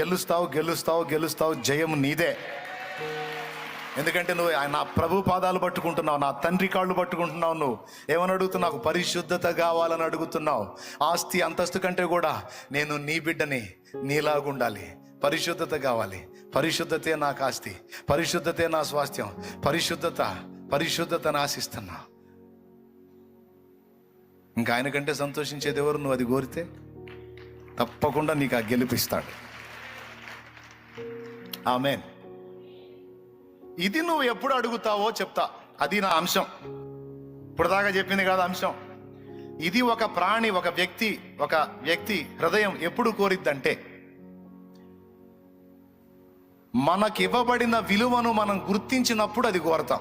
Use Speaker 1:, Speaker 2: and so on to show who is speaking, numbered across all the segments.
Speaker 1: గెలుస్తావు గెలుస్తావు గెలుస్తావు జయం నీదే. ఎందుకంటే నువ్వు ఆయన నా ప్రభు పాదాలు పట్టుకుంటున్నావు నా తండ్రి కాళ్ళు పట్టుకుంటున్నావు నువ్వు. ఏమని అడుగుతున్నావు నాకు పరిశుద్ధత కావాలని అడుగుతున్నావు. ఆస్తి అంతస్తు కంటే కూడా నేను నీ బిడ్డని నీలాగుండాలి పరిశుద్ధత కావాలి. పరిశుద్ధతే నాకు ఆస్తి. పరిశుద్ధతే నా స్వాస్థ్యం. పరిశుద్ధత పరిశుద్ధతను ఆశిస్తున్నా. ఇంకా ఆయన కంటే సంతోషించేది ఎవరు? నువ్వు అది కోరితే తప్పకుండా నీకు ఆ గెలిపిస్తాడు ఆమెన్. ఇది నువ్వు ఎప్పుడు అడుగుతావో చెప్తా. అది నా అంశం. ఇప్పుడు దాకా చెప్పింది కాదు అంశం. ఇది ఒక ప్రాణి ఒక వ్యక్తి ఒక వ్యక్తి హృదయం ఎప్పుడు కోరిద్దంటే మనకి ఇవ్వబడిన విలువను మనం గుర్తించినప్పుడు అది కోరతాం.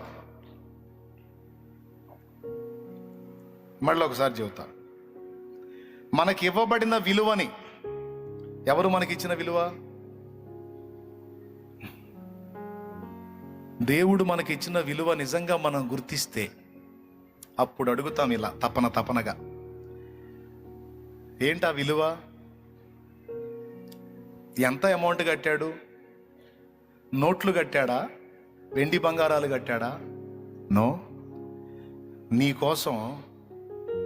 Speaker 1: మళ్ళీ ఒకసారి చెబుతా. మనకి ఇవ్వబడిన విలువని ఎవరు మనకిచ్చిన విలువ? దేవుడు మనకి ఇచ్చిన విలువ నిజంగా మనం గుర్తిస్తే అప్పుడు అడుగుతాం ఇలా తపన తపనగా. ఏంటా విలువ? ఎంత అమౌంట్ కట్టాడు? నోట్లు కట్టాడా? వెండి బంగారాలు కట్టాడా? నో. నీ కోసం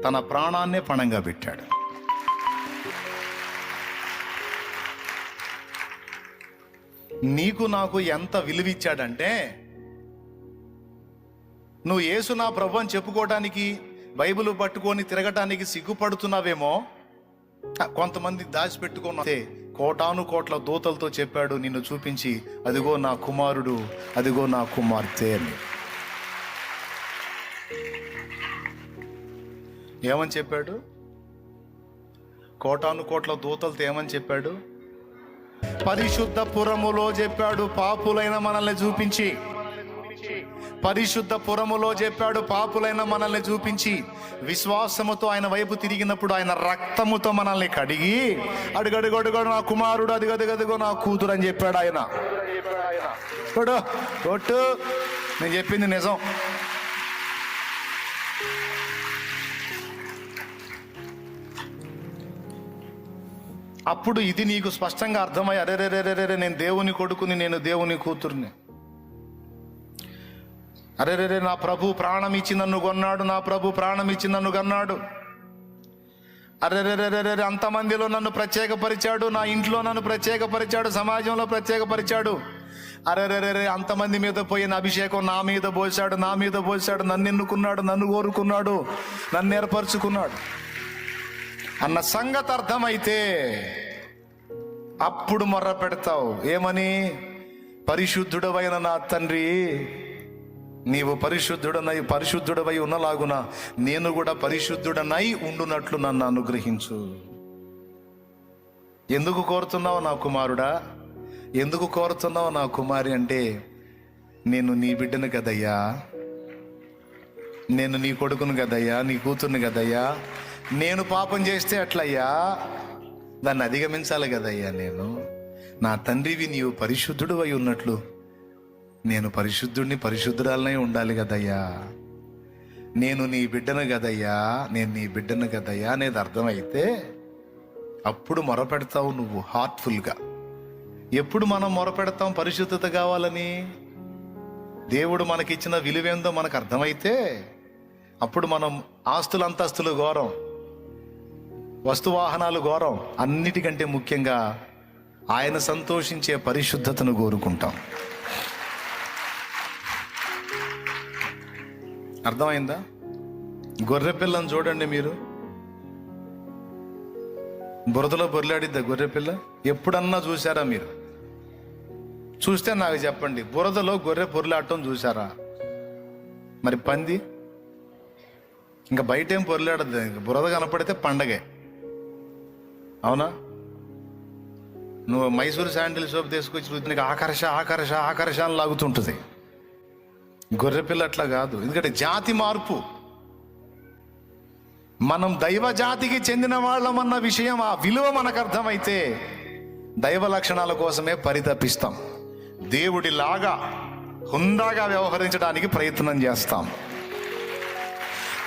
Speaker 1: తన ప్రాణాన్నే పణంగా పెట్టాడు. నీకు నాకు ఎంత విలువిచ్చాడంటే నువ్వు యేసు నా ప్రభు అని చెప్పుకోవడానికి బైబిల్ పట్టుకొని తిరగటానికి సిగ్గుపడుతున్నావేమో? కొంతమంది దాచిపెట్టుకున్న కోటాను కోట్ల దూతలతో చెప్పాడు నిన్ను చూపించి అదిగో నా కుమారుడు అదిగో నా కుమార్తె అని. ఏమని చెప్పాడు? కోటాను కోట్ల దూతలతో ఏమని చెప్పాడు? పరిశుద్ధ పురములో చెప్పాడు పాపులైన మనల్ని చూపించి. పరిశుద్ధ పురములో చెప్పాడు పాపులైన మనల్ని చూపించి విశ్వాసముతో ఆయన వైపు తిరిగినప్పుడు ఆయన రక్తముతో మనల్ని కడిగి అడుగడుగడుగడు నా కుమారుడు అదిగదిగదిగో నా కూతురు అని చెప్పాడు ఆయన. కొడు కొట్టు నేను చెప్పింది నిజం. అప్పుడు ఇది నీకు స్పష్టంగా అర్థమై అరే రే రే రే నేను దేవుని కొడుకుని నేను దేవుని కూతుర్ని. అరే రే నా ప్రభు ప్రాణం ఇచ్చి నన్ను కొన్నాడు నా ప్రభు ప్రాణం ఇచ్చి నన్ను కొన్నాడు. అరే రే రే రే అంతమందిలో నన్ను ప్రత్యేకపరిచాడు నా ఇంట్లో నన్ను ప్రత్యేకపరిచాడు సమాజంలో ప్రత్యేకపరిచాడు. అరే రే రే అంతమంది మీద పోయిన అభిషేకం నా మీద పోసాడు నా మీద పోసాడు నన్ను ఎన్నుకున్నాడు నన్ను కోరుకున్నాడు నన్ను ఏర్పరచుకున్నాడు. అన్న సంగతి అర్థమైతే అప్పుడు మొర్ర పెడతావు. ఏమని? పరిశుద్ధుడవైన నా తండ్రి నీవు పరిశుద్ధుడనై పరిశుద్ధుడవై ఉన్నలాగున నేను కూడా పరిశుద్ధుడనై ఉండునట్లు నన్ను అనుగ్రహించు. ఎందుకు కోరుతున్నావు నా కుమారుడా? ఎందుకు కోరుతున్నావు నా కుమారి అంటే నేను నీ బిడ్డను కదయ్యా. నేను నీ కొడుకును కదయ్యా నీ కూతుర్ని కదయ్యా. నేను పాపం చేస్తే అట్లయ్యా దాన్ని అధిగమించాలి కదయ్యా నేను. నా తండ్రివి నీవు పరిశుద్ధుడు అయి ఉన్నట్లు నేను పరిశుద్ధుడిని పరిశుద్ధురాలనే ఉండాలి కదయ్యా. నేను నీ బిడ్డను కదయ్యా. నేను నీ బిడ్డను కదయ్యా అనేది అర్థమైతే అప్పుడు మొరపెడతావు నువ్వు హార్ట్ఫుల్గా ఎప్పుడు మనం మొరపెడతాం పరిశుద్ధత కావాలని? దేవుడు మనకిచ్చిన విలువేందో మనకు అర్థమైతే అప్పుడు మనం ఆస్తులు అంతస్తులు ఘోరం వస్తువాహనాలు ఘోరం అన్నిటికంటే ముఖ్యంగా ఆయన సంతోషించే పరిశుద్ధతను కోరుకుంటాం. అర్థమైందా? గొర్రె పిల్లని చూడండి మీరు. బురదలో బొర్లాడిద్దా గొర్రె పిల్ల? ఎప్పుడన్నా చూసారా మీరు? చూస్తే నాకు చెప్పండి బురదలో గొర్రె పొర్లాడటం చూసారా మరి పంది? ఇంకా బయట ఏం పొరలాడద్దు ఇంకా బురద కనపడితే పండగే. అవునా? నువ్వు మైసూర్ శాండిల్ సోప్ తీసుకొచ్చి నీకు ఆకర్ష ఆకర్ష ఆకర్ష అని లాగుతుంటుంది. గొర్రెపిల్ల అట్లా కాదు. ఎందుకంటే జాతి మార్పు. మనం దైవ జాతికి చెందిన వాళ్ళమన్న విషయం ఆ విలువ మనకు అర్థమైతే దైవ లక్షణాల కోసమే పరితపిస్తాం. దేవుడిలాగా హుందాగా వ్యవహరించడానికి ప్రయత్నం చేస్తాం.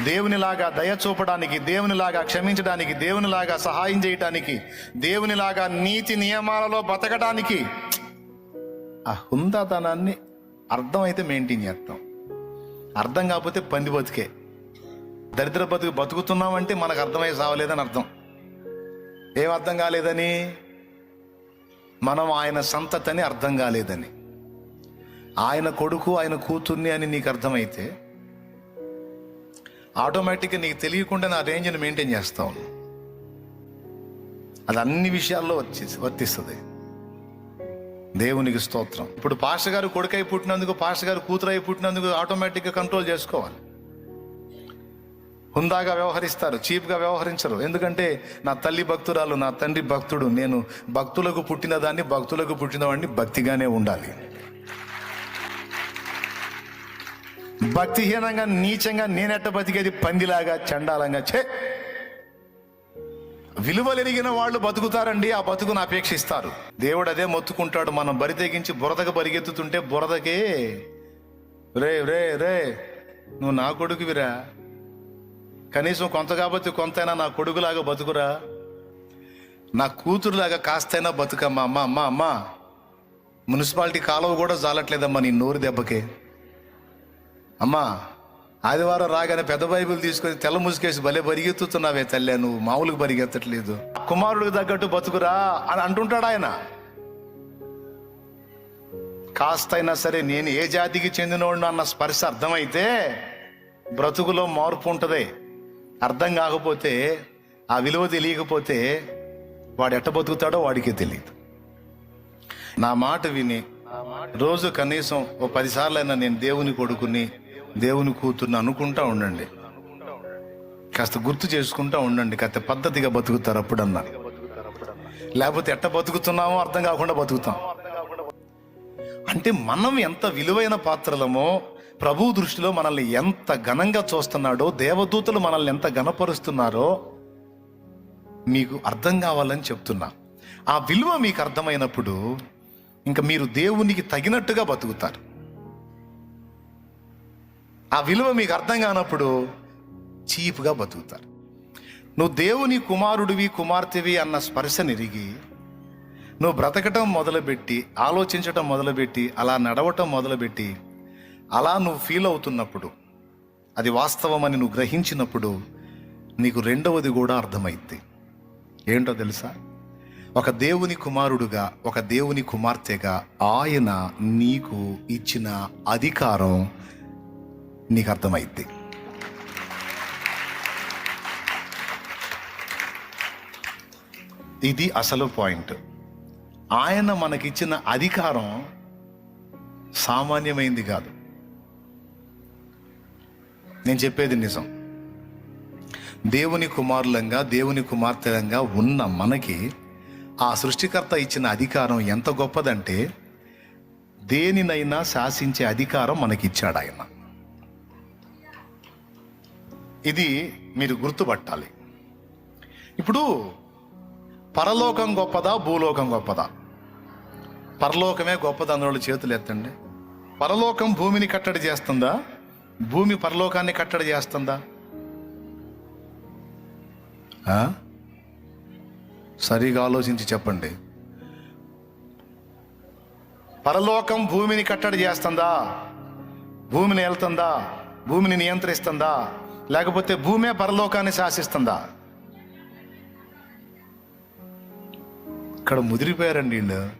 Speaker 1: దేవునిలాగా దయ చూపడానికి దేవునిలాగా క్షమించడానికి దేవునిలాగా సహాయం చేయటానికి దేవునిలాగా నీతి నియమాలలో బతకడానికి ఆ హుందాతనాన్ని అర్థమైతే మెయింటైన్ చేస్తాం. అర్థం కాకపోతే పంది బతుకే. దరిద్ర బతుకు బతుకుతున్నామంటే మనకు అర్థమై సావలేదని అర్థం. ఏం అర్థం కాలేదని? మనం ఆయన సంతతని అర్థం కాలేదని. ఆయన కొడుకు ఆయన కూతుర్ని అని నీకు అర్థమైతే ఆటోమేటిక్గా నీకు తెలియకుండా నా రేంజ్ని మెయింటైన్ చేస్తావు అది అన్ని విషయాల్లో వచ్చి వర్తిస్తుంది. దేవునికి స్తోత్రం. ఇప్పుడు పాష గారు కొడుకై పుట్టినందుకు పాష గారు కూతురై పుట్టినందుకు ఆటోమేటిక్గా కంట్రోల్ చేసుకోవాలి. హుందాగా వ్యవహరిస్తారు చీప్గా వ్యవహరించరు. ఎందుకంటే నా తల్లి భక్తురాలు నా తండ్రి భక్తుడు నేను భక్తులకు పుట్టిన దాన్ని భక్తులకు పుట్టిన వాడిని భక్తిగానే ఉండాలి. భక్తిహీనంగా నీచంగా నేనెట్ట బతికేది? పందిలాగా చండాలంగా చే విలువలెరిగిన వాళ్ళు బతుకుతారండి ఆ బతుకును అపేక్షిస్తారు. దేవుడు అదే మొత్తుకుంటాడు మనం బరి తెగించి బురదకు బరిగెత్తుతుంటే బురదకే రే రే రే నువ్వు నా కొడుకువిరా. కనీసం కొంత కాబట్టి కొంతైనా నా కొడుకులాగా బతుకురా. నా కూతురులాగా కాస్తైనా బతుకమ్మా అమ్మా అమ్మా అమ్మా. మున్సిపాలిటీ కాలువ కూడా జాలట్లేదమ్మా నీ నోరు దెబ్బకే. అమ్మా ఆదివారం రాగానే పెద్ద బైబిల్ తీసుకొని తెల్ల ముసుకేసి భలే పరిగెత్తుతున్నావే తల్లే నువ్వు మామూలుగా పరిగెత్తట్లేదు కుమారుడికి తగ్గట్టు బతుకురా అని అంటుంటాడు ఆయన. కాస్తైనా సరే నేను ఏ జాతికి చెందినోడు అన్న స్పర్శ అర్థమైతే బ్రతుకులో మార్పు ఉంటుంది. అర్థం కాకపోతే ఆ విలువ తెలియకపోతే వాడు ఎట్ట బతుకుతాడో వాడికే తెలియదు. నా మాట విని రోజు కనీసం ఓ పదిసార్లైనా నేను దేవుని కొడుకుని దేవుని కూతుర్ని అనుకుంటా ఉండండి. కాస్త గుర్తు చేసుకుంటా ఉండండి. కాస్త పద్ధతిగా బతుకుతారు అప్పుడన్నా. లేకపోతే ఎట్ట బతుకుతున్నామో అర్థం కాకుండా బతుకుతాం. అంటే మనం ఎంత విలువైన పాత్రలమో ప్రభు దృష్టిలో మనల్ని ఎంత ఘనంగా చూస్తున్నాడో దేవదూతలు మనల్ని ఎంత ఘనపరుస్తున్నారో మీకు అర్థం కావాలని చెప్తున్నా. ఆ విలువ మీకు అర్థమైనప్పుడు ఇంకా మీరు దేవునికి తగినట్టుగా బతుకుతారు. ఆ విలువ మీకు అర్థం కానప్పుడు చీప్గా బతుకుతారు. నువ్వు దేవుని కుమారుడివి కుమార్తెవి అన్న స్పర్శ నిరిగి నువ్వు బ్రతకటం మొదలుపెట్టి ఆలోచించటం మొదలుపెట్టి అలా నడవటం మొదలుపెట్టి అలా నువ్వు ఫీల్ అవుతున్నప్పుడు అది వాస్తవమని నువ్వు గ్రహించినప్పుడు నీకు రెండవది కూడా అర్థమైద్ది. ఏంటో తెలుసా? ఒక దేవుని కుమారుడుగా ఒక దేవుని కుమార్తెగా ఆయన నీకు ఇచ్చిన అధికారం నీకు అర్థమైద్ది ఇది అసలు పాయింట్. ఆయన మనకిచ్చిన అధికారం సామాన్యమైంది కాదు. నేను చెప్పేది నిజం. దేవుని కుమారులంగా దేవుని కుమార్తెలంగా ఉన్న మనకి ఆ సృష్టికర్త ఇచ్చిన అధికారం ఎంత గొప్పదంటే దేనినైనా శాసించే అధికారం మనకిచ్చాడు ఆయన ఇది మీరు గుర్తుపట్టాలి. ఇప్పుడు పరలోకం గొప్పదా భూలోకం గొప్పదా? పరలోకమే గొప్పది అందులో చేతులు ఎత్తండి. పరలోకం భూమిని కట్టడి చేస్తుందా? భూమి పరలోకాన్ని కట్టడి చేస్తుందా? సరిగా ఆలోచించి చెప్పండి. పరలోకం భూమిని కట్టడి చేస్తుందా? భూమిని వెళ్తుందా భూమిని నియంత్రిస్తుందా? లేకపోతే భూమే పరలోకాన్ని శాసిస్తుందా? ఇక్కడ ముదిరిపోయారండి వీళ్ళు.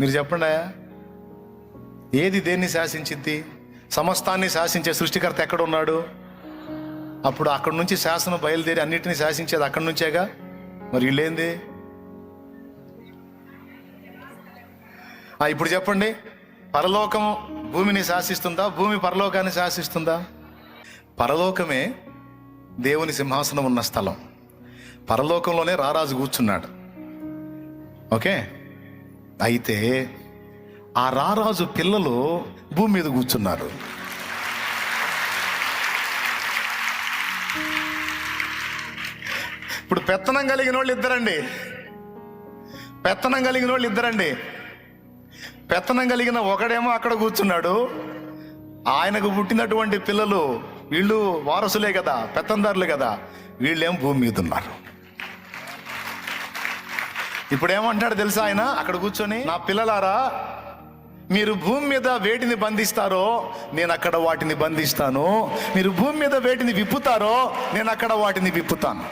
Speaker 1: మీరు చెప్పండి ఏది దేన్ని శాసించింది సమస్తాన్ని శాసించే సృష్టికర్త ఎక్కడ ఉన్నాడు అప్పుడు అక్కడి నుంచి శాసనం బయలుదేరి అన్నిటిని శాసించేది అక్కడి నుంచేగా? మరి వీళ్ళేంది? ఇప్పుడు చెప్పండి. పరలోకం భూమిని శాసిస్తుందా? భూమి పరలోకాన్ని శాసిస్తుందా? పరలోకమే దేవుని సింహాసనం ఉన్న స్థలం. పరలోకంలోనే రారాజు కూర్చున్నాడు. ఓకే? అయితే ఆ రారాజు పిల్లలు భూమి మీద కూర్చున్నారు. ఇప్పుడు పెత్తనం కలిగిన వాళ్ళు ఇద్దరండి. పెత్తనం కలిగిన వాళ్ళు ఇద్దరండి. పెత్తనం కలిగిన ఒకడేమో అక్కడ కూర్చున్నాడు. ఆయనకు పుట్టినటువంటి పిల్లలు వీళ్ళు వారసులే కదా పెత్తందారులు కదా వీళ్ళేం భూమి మీద ఉన్నారు. ఇప్పుడు ఏమంటాడు తెలుసా ఆయన? అక్కడ కూర్చొని నా పిల్లలారా మీరు భూమి మీద వేటిని బంధిస్తారో నేను అక్కడ వాటిని బంధిస్తాను. మీరు భూమి మీద వేటిని విప్పుతారో నేను అక్కడ వాటిని విప్పుతాను.